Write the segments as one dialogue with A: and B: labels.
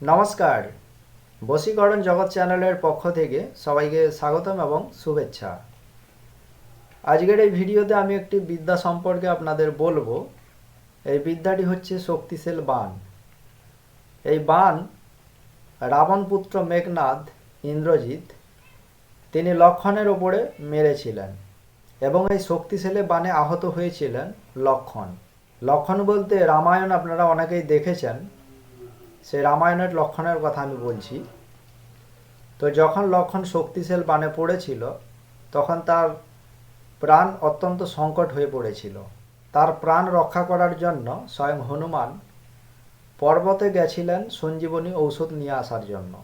A: নমস্কার। বশীকরণ জগৎ চ্যানেলের পক্ষ থেকে সবাইকে স্বাগতম এবং শুভেচ্ছা। আজকের এই ভিডিওতে আমি একটি বিদ্যা সম্পর্কে আপনাদের বলব। এই বিদ্যাটি হচ্ছে শক্তিশীল বান। এই বান রাবণপুত্র মেঘনাদ ইন্দ্রজিৎ, তিনি লক্ষণের ওপরে মেরেছিলেন এবং এই শক্তিশালী বানে আহত হয়েছিলেন লক্ষণ। লক্ষণ বলতে রামায়ণ আপনারা অনেকেই দেখেছেন। সেই রামায়ণের লক্ষণের কথা আমি বলছি। তো যখন লক্ষণ শক্তিশাল বানে পড়েছিল, তখন তার প্রাণ অত্যন্ত সংকট হয়ে পড়েছিল। তার প্রাণ রক্ষা করার জন্য স্বয়ং হনুমান পর্বতে গেছিলেন সঞ্জীবনী ঔষধ নিয়ে আসার জন্য।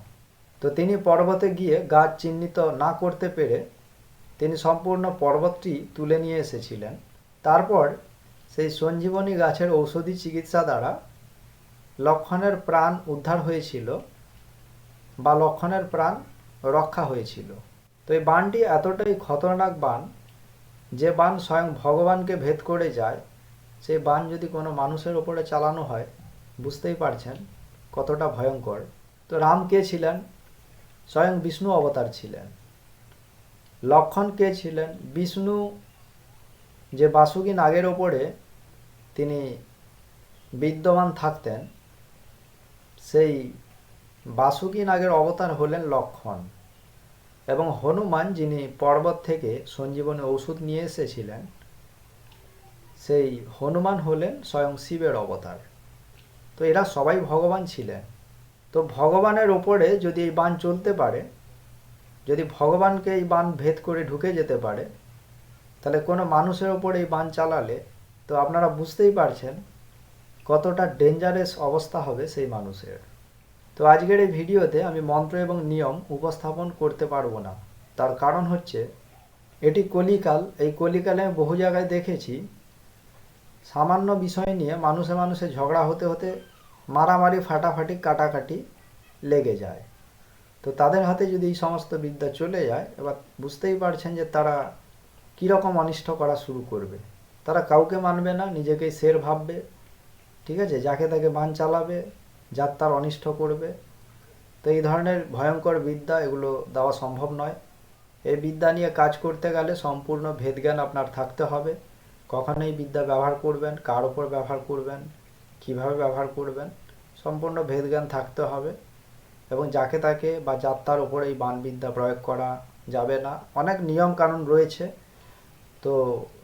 A: তো তিনি পর্বতে গিয়ে গাছ চিহ্নিত না করতে পেরে তিনি সম্পূর্ণ পর্বতটি তুলে নিয়ে এসেছিলেন। তারপর সেই সঞ্জীবনী গাছের ঔষধি চিকিৎসা দ্বারা লক্ষণের প্রাণ উদ্ধার হয়েছিল বা লক্ষণের প্রাণ রক্ষা হয়েছিল। তো এই বানটি এতটাই খতরনাক বান যে বান স্বয়ং ভগবানকে ভেদ করে যায়, সেই বান যদি কোনো মানুষের ওপরে চালানো হয়, বুঝতেই পারছেন কতটা ভয়ঙ্কর। তো রাম কে ছিলেন? স্বয়ং বিষ্ণু অবতার ছিলেন। লক্ষণ কে ছিলেন? বিষ্ণু যে বাসুকী নাগের ওপরে তিনি বিদ্যমান থাকতেন সেই বাসুকী নাগের অবতার হলেন লক্ষণ এবং হনুমান যিনি পর্বত থেকে সঞ্জীবনী ওষুধ নিয়ে এসেছিলেন, সেই হনুমান হলেন স্বয়ং শিবের অবতার। তো এরা সবাই ভগবান ছিলেন। তো ভগবানের ওপরে যদি এই বান চলতে পারে, যদি ভগবানকে এই বান ভেদ করে ঢুকে যেতে পারে, তাহলে কোনো মানুষের ওপরে এই বান চালালে, তো আপনারা বুঝতেই পারছেন কতটা ডেঞ্জারাস অবস্থা হবে সেই মানুষের। তো আজকের এই ভিডিওতে আমি মন্ত্র এবং নিয়ম উপস্থাপন করতে পারব না। তার কারণ হচ্ছে, এটি কলিকাল। এই কলিকালে আমি বহু জায়গায় দেখেছি, সামান্য বিষয় নিয়ে মানুষে মানুষে ঝগড়া হতে হতে মারামারি, ফাটাফাটি, কাটাকাটি লেগে যায়। তো তাদের হাতে যদি এই সমস্ত বিদ্যা চলে যায়, এবার বুঝতেই পারছেন যে তারা কীরকম অনিষ্ট করা শুরু করবে। তারা কাউকে মানবে না, নিজেকেই শের ভাববে। ঠিক আছে? যাকে তাকে বান চালাবে, যার তার অনিষ্ট করবে। তো এই ধরনের ভয়ঙ্কর বিদ্যা এগুলো দেওয়া সম্ভব নয়। এই বিদ্যা নিয়ে কাজ করতে গেলে সম্পূর্ণ ভেদজ্ঞান আপনার থাকতে হবে। কখন এই বিদ্যা ব্যবহার করবেন, কার ওপর ব্যবহার করবেন, কীভাবে ব্যবহার করবেন, সম্পূর্ণ ভেদজ্ঞান থাকতে হবে। এবং যাকে তাকে বা যার তার ওপর এই বানবিদ্যা প্রয়োগ করা যাবে না। অনেক নিয়ম কানুন রয়েছে। তো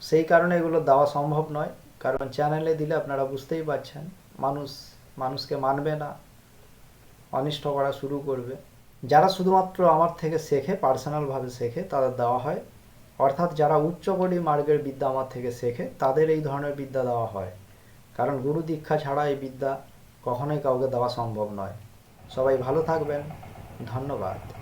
A: সেই কারণে এগুলো দেওয়া সম্ভব নয়। কারণ চ্যানেলে দিলে আপনারা বুঝতেই পারছেন, মানুষ, মানুষকে মানবে না, অনিষ্ট করা শুরু করবে। যারা শুধুমাত্র আমার থেকে শেখে, পার্সোনালভাবে শেখে, তাদের দেওয়া হয়। অর্থাৎ যারা উচ্চকোটি মার্গের বিদ্যা আমার থেকে শেখে, তাদের এই ধরনের বিদ্যা দেওয়া হয়। কারণ গুরু দীক্ষা ছাড়া এই বিদ্যা কখনোই কাউকে দেওয়া সম্ভব নয়। সবাই ভালো থাকবেন। ধন্যবাদ।